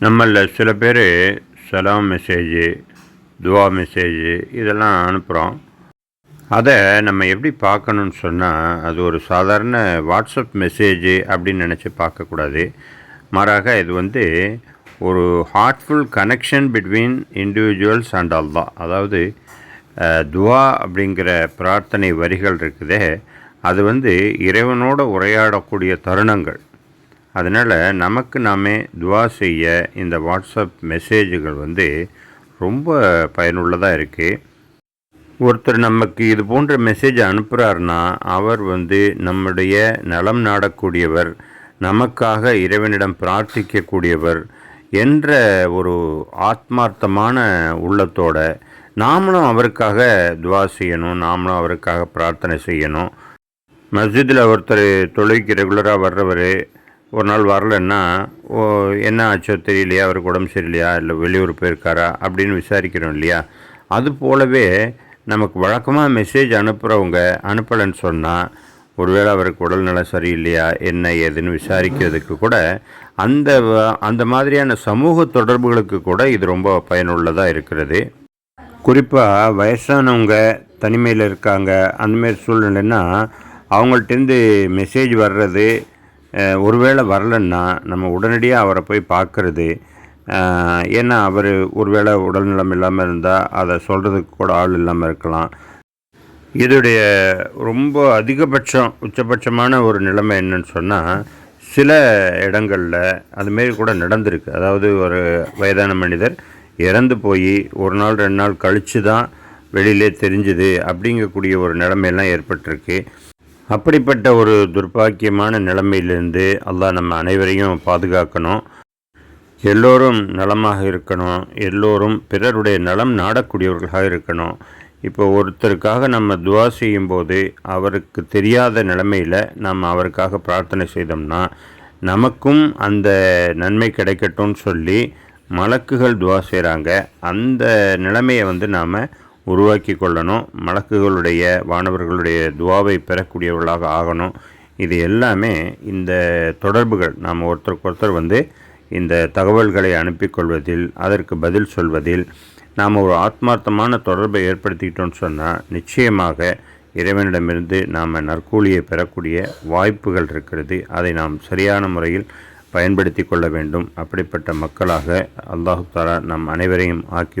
நம்மளில் சில பேர் சலாம் மெசேஜு துவா மெசேஜு இதெல்லாம் அனுப்புகிறோம் அதை நம்ம எப்படி பார்க்கணுன்னு சொன்னால் அது ஒரு சாதாரண வாட்ஸ்அப் மெசேஜு அப்படின்னு நினச்சி பார்க்கக்கூடாது மாறாக இது வந்து ஒரு heartful connection between individuals and Allah அதாவது துவா அப்படிங்கிற பிரார்த்தனை வரிகள் இருக்குதே அது வந்து இறைவனோட உரையாடக்கூடிய தருணங்கள். அதனால் நமக்கு நாமே துவா செய்ய இந்த வாட்ஸ்அப் மெசேஜுகள் வந்து ரொம்ப பயனுள்ளதாக இருக்குது ஒருத்தர் நமக்கு இது போன்ற மெசேஜ் அனுப்புகிறாருன்னா அவர் வந்து நம்முடைய நலம் நாடக்கூடியவர் நமக்காக இறைவனிடம் பிரார்த்திக்கக்கூடியவர் என்ற ஒரு ஆத்மார்த்தமான உள்ளத்தோட நாமளும் அவருக்காக துவா செய்யணும் நாமளும் அவருக்காக பிரார்த்தனை செய்யணும். மஸ்ஜிதில் ஒருத்தர் தொழுகைக்கு ரெகுலராக வர்றவர் ஒரு நாள் வரலன்னா ஓ என்ன ஆச்சோ தெரியலையா? அவருக்கு உடம்பு சரியில்லையா? இல்லை வெளியூர் போயிருக்காரா? அப்படின்னு விசாரிக்கிறோம் இல்லையா? அது போலவே நமக்கு வழக்கமாக மெசேஜ் அனுப்புகிறவங்க அனுப்பலைன்னு சொன்னால் ஒருவேளை அவருக்கு உடல்நலம் சரியில்லையா? என்ன ஏதுன்னு விசாரிக்கிறதுக்கு கூட அந்த வ- அந்த மாதிரியான சமூக தொடர்புகளுக்கு கூட இது ரொம்ப பயனுள்ளதாக இருக்கிறது. குறிப்பாக வயசானவங்க தனிமையில் இருக்காங்க. அந்தமாரி சூழ்நிலைன்னா அவங்கள்ட்டேருந்து மெசேஜ் வர்றது ஒருவேளை வரலன்னா நம்ம உடனடியாக அவரை போய் பார்க்குறது ஏன்னா அவர் ஒருவேளை உடல்நலம் இல்லாமல் இருந்தால் அதை சொல்கிறதுக்கு கூட ஆள் இல்லாமல் இருக்கலாம். இதோடைய ரொம்ப அதிகபட்சம் உச்சபட்சமான ஒரு நிலைமை என்னன்னு சொன்னால் சில இடங்களில் அதுமாரி கூட நடந்திருக்கு. அதாவது ஒரு வயதான மனிதர் இறந்து போய் ஒரு நாள் ரெண்டு நாள் கழித்து தான் வெளியிலே தெரிஞ்சுது அப்படிங்கக்கூடிய ஒரு நிலைமையெல்லாம் ஏற்பட்டிருக்கு. அப்படிப்பட்ட ஒரு துர்ப்பாக்கியமான நிலைமையிலிருந்து அல்லாஹ் நம்ம அனைவரையும் பாதுகாக்கணும். எல்லோரும் நலமாக இருக்கணும். எல்லோரும் பிறருடைய நலம் நாடக்கூடியவர்களாக இருக்கணும். இப்போ ஒருத்தருக்காக நம்ம துவா செய்யும்போது அவருக்கு தெரியாத நிலைமையில் நம்ம அவருக்காக பிரார்த்தனை செய்தோம்னா நமக்கும் அந்த நன்மை கிடைக்கட்டும்னு சொல்லி மலக்குகள் துவா செய்கிறாங்க அந்த நிலைமையை வந்து நாம் உருவாக்கி கொள்ளணும் மலக்குகளுடைய வானவர்களுடைய துவாவை பெறக்கூடியவர்களாக ஆகணும். இது எல்லாமே இந்த தொடர்புகள். நாம் ஒருத்தருக்கு ஒருத்தர் வந்து இந்த தகவல்களை அனுப்பிக்கொள்வதில் அதற்கு பதில் சொல்வதில் நாம் ஒரு ஆத்மார்த்தமான தொடர்பை ஏற்படுத்திக்கிட்டோம்னு சொன்னால் நிச்சயமாக இறைவனிடமிருந்து நாம் நற்கூலியை பெறக்கூடிய வாய்ப்புகள் இருக்கிறது. அதை நாம் சரியான முறையில் பயன்படுத்தி கொள்ள வேண்டும். அப்படிப்பட்ட மக்களாக அல்லாஹு தாலா நம் அனைவரையும் ஆக்கி